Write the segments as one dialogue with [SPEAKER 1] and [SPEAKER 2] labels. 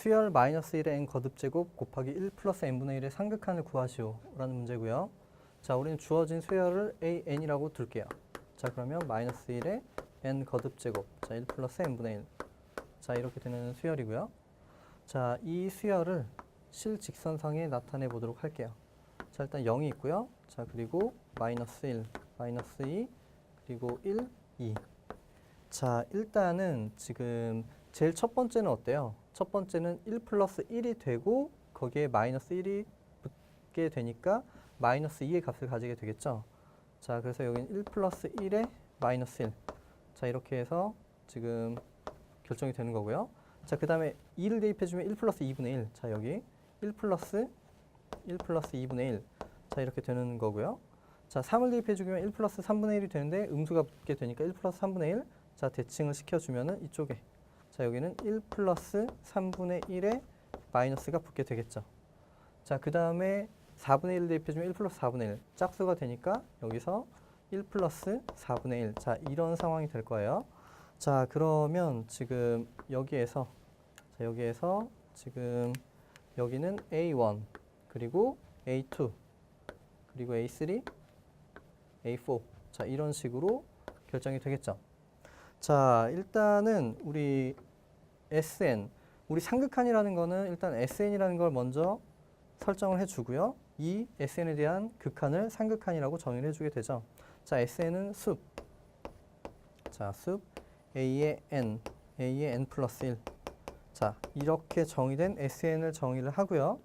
[SPEAKER 1] 수열 마이너스 1의 n 거듭제곱 곱하기 1 플러스 n분의 1의 상극한을 구하시오 라는 문제고요. 자, 우리는 주어진 수열을 an이라고 둘게요. 자, 그러면 마이너스 1의 n 거듭제곱 자, 1 플러스 n분의 1 자, 이렇게 되는 수열이고요. 자, 이 수열을 실직선상에 나타내 보도록 할게요. 자, 일단 0이 있고요. 자, 그리고 마이너스 1, 마이너스 2, 그리고 1, 2. 자, 일단은 지금 제일 첫 번째는 어때요? 첫 번째는 1 플러스 1이 되고 거기에 마이너스 1이 붙게 되니까 마이너스 2의 값을 가지게 되겠죠. 자, 그래서 여기는 1 플러스 1에 마이너스 1. 자, 이렇게 해서 지금 결정이 되는 거고요. 자, 그 다음에 2를 대입해주면 1 플러스 2분의 1. 자, 여기 1 플러스 1 플러스 2분의 1. 자, 이렇게 되는 거고요. 자, 3을 대입해주면 1 플러스 3분의 1이 되는데 음수가 붙게 되니까 1 플러스 3분의 1. 자, 대칭을 시켜주면은 이쪽에. 자, 여기는 1 플러스 3분의 1에 마이너스가 붙게 되겠죠. 자, 그 다음에 4분의 1을 대입해주면 1 플러스 4분의 1. 짝수가 되니까 여기서 1 플러스 4분의 1. 자, 이런 상황이 될 거예요. 자, 그러면 지금 여기에서 자, 여기에서 지금 여기는 A1 그리고 A2 그리고 A3 A4 자, 이런 식으로 결정이 되겠죠. 자, 일단은 우리 SN 우리 상극한이라는 거는 일단 SN이라는 걸 먼저 설정을 해 주고요. 이 SN에 대한 극한을 상극한이라고 정의를 해 주게 되죠. 자, SN은 숲. 자, 숲 A의 N, A의 N 플러스 1. 자, 이렇게 정의된 SN을 정의를 하고요.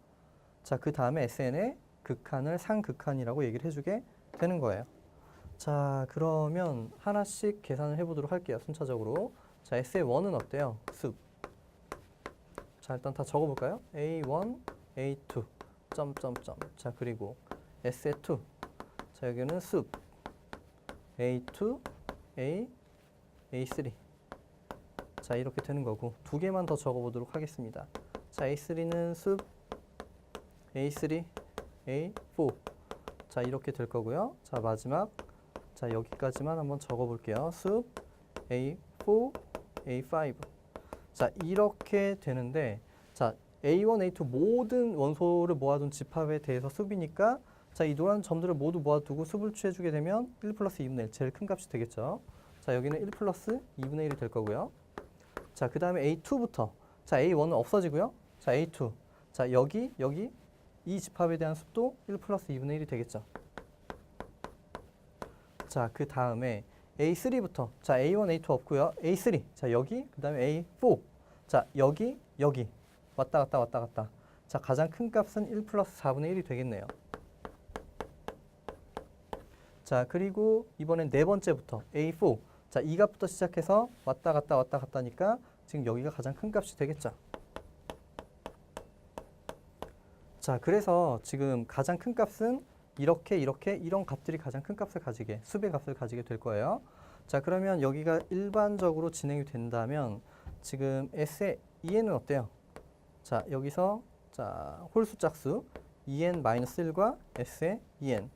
[SPEAKER 1] 자, 그 다음에 SN의 극한을 상극한이라고 얘기를 해주게 되는 거예요. 자, 그러면 하나씩 계산을 해보도록 할게요. 순차적으로. 자, SA1은 어때요? 숲. 자, 일단 다 적어볼까요? A1, A2, 점점점. 자, 그리고 SA2. 자, 여기는 숲. A2, A, A3. 자, 이렇게 되는 거고 두 개만 더 적어보도록 하겠습니다. 자, A3는 숲, A3, A4. 자, 이렇게 될 거고요. 자, 마지막 자, 여기까지만 한번 적어 볼게요. 숲, A4, A5. 자, 이렇게 되는데 자, A1, A2 모든 원소를 모아둔 집합에 대해서 숲이니까 자, 이 노란 점들을 모두 모아두고 숲을 취해주게 되면 1 플러스 2분의 1 제일 큰 값이 되겠죠. 자, 여기는 1 플러스 2분의 1이 될 거고요. 자, 그 다음에 A2부터. 자, A1은 없어지고요. 자, A2. 자, 여기, 여기 이 집합에 대한 숲도 1 플러스 2분의 1이 되겠죠. 자, 그 다음에 A3부터. 자, A1, A2 없고요. A3. 자, 여기, 그 다음에 A4. 자, 여기, 여기. 왔다 갔다 왔다 갔다. 자, 가장 큰 값은 1 플러스 4분의 1이 되겠네요. 자, 그리고 이번엔 네 번째부터 A4. 자, 이 값부터 시작해서 왔다 갔다 왔다 갔다니까 지금 여기가 가장 큰 값이 되겠죠. 자, 그래서 지금 가장 큰 값은 이렇게 이렇게 이런 값들이 가장 큰 값을 가지게 수의 값을 가지게 될 거예요. 자, 그러면 여기가 일반적으로 진행이 된다면 지금 S의 2n은 어때요? 자, 여기서 자, 홀수 짝수 2n-1과 S의 2n.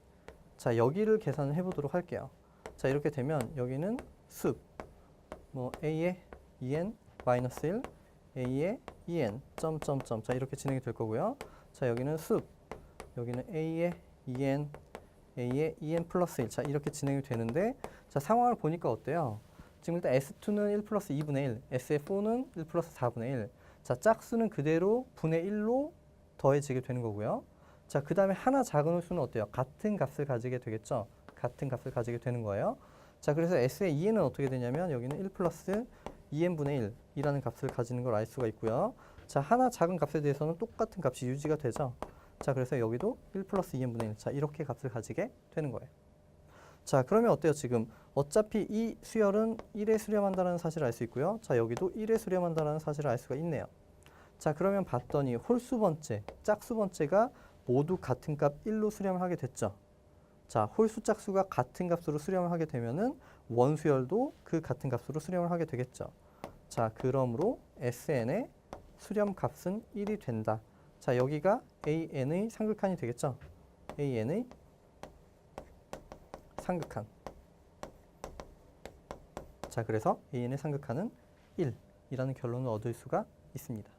[SPEAKER 1] 자, 여기를 계산을 해 보도록 할게요. 자, 이렇게 되면 여기는 숲, 뭐 a의 2n 마이너스 1, a의 2n 점점점. 자, 이렇게 진행이 될 거고요. 자, 여기는 숲, 여기는 a의 2n, a의 2n 플러스 1. 자, 이렇게 진행이 되는데, 자, 상황을 보니까 어때요? 지금 일단 S2는 1 플러스 2분의 1, SF4는 1 플러스 4분의 1. 자, 짝수는 그대로 분의 1로 더해지게 되는 거고요. 자, 그 다음에 하나 작은 홀수는 어때요? 같은 값을 가지게 되겠죠? 같은 값을 가지게 되는 거예요. 자, 그래서 S의 2n은 어떻게 되냐면 여기는 1 플러스 2n분의 1이라는 값을 가지는 걸 알 수가 있고요. 자, 하나 작은 값에 대해서는 똑같은 값이 유지가 되죠. 자, 그래서 여기도 1 플러스 2n분의 1. 자, 이렇게 값을 가지게 되는 거예요. 자, 그러면 어때요? 지금 어차피 이 수열은 1에 수렴한다는 사실을 알 수 있고요. 자, 여기도 1에 수렴한다는 사실을 알 수가 있네요. 자, 그러면 봤더니 홀수 번째, 짝수 번째가 모두 같은 값 1로 수렴을 하게 됐죠. 자, 홀수 짝수가 같은 값으로 수렴을 하게 되면은 원수열도 그 같은 값으로 수렴을 하게 되겠죠. 자, 그러므로 SN의 수렴 값은 1이 된다. 자, 여기가 AN의 상극한이 되겠죠. AN의 상극한. 자, 그래서 AN의 상극한은 1이라는 결론을 얻을 수가 있습니다.